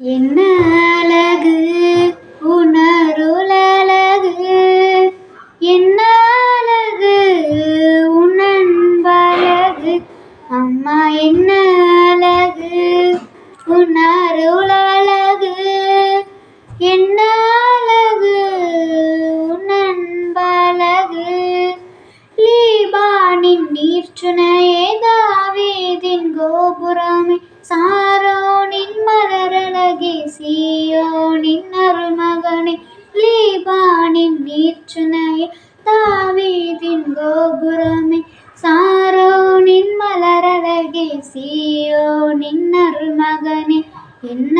என்ன அழகு? உணருலகு என்ன அழகு? உணன்பழகு அம்மா என்ன அழகு? உணருலகு என்ன அழகு? உணன்பழகு லீபானின் நீர்ச்சுனையே தாவீதின் கோபுரமே சாரோ சீயோனின் அருள்மகனே லீபானின் நீர்ச்சுனையே தாவீதின் கோபுரமே சாரோனின் மலரழகே சீயோனின் அருள்மகனே என்ன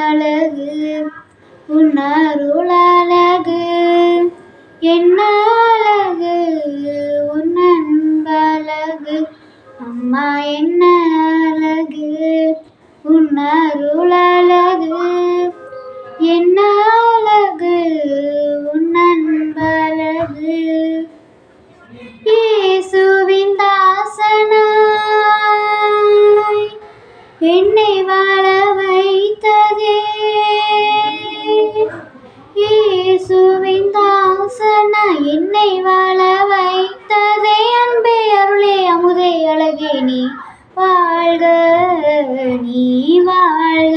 அழகு உன்னருள் அழகு என்ன வாழ்க நீ வாழ்க.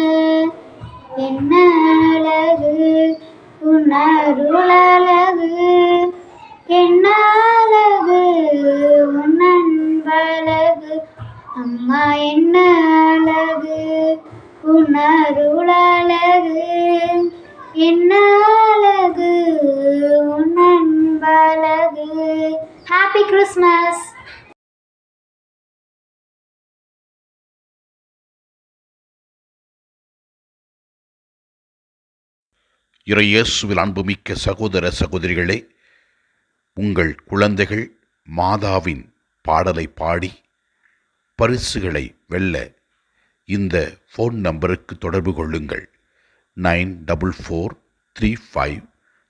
என்ன அழகு உன் என்ன அழகு உன்னன்பழகு. அம்மா என்ன அழகு உன் என்ன அழகு உன்னன்பழகு. ஹாப்பி கிறிஸ்மஸ் இறையேசுவில் அன்புமிக்க சகோதர சகோதரிகளே உங்கள் குழந்தைகள் மாதாவின் பாடலை பாடி பரிசுகளை வெல்ல இந்த ஃபோன் நம்பருக்கு தொடர்பு கொள்ளுங்கள். Nine double four three five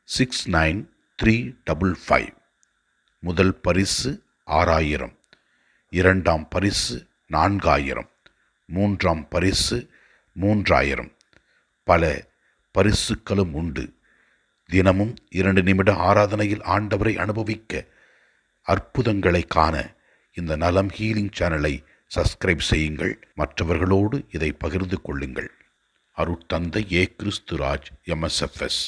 six nine three double five. முதல் பரிசு ஆறாயிரம். இரண்டாம் பரிசு நான்காயிரம். மூன்றாம் பரிசு மூன்றாயிரம். பல பரிசுக்களும் உண்டு. தினமும் இரண்டு நிமிட ஆராதனையில் ஆண்டவரை அனுபவிக்க அற்புதங்களை காண இந்த நலம் ஹீலிங் சேனலை சப்ஸ்கிரைப் செய்யுங்கள். மற்றவர்களோடு இதை பகிர்ந்து கொள்ளுங்கள். அருட்தந்தை ஏ கிறிஸ்துராஜ் எம்எஸ்எஃப்எஸ்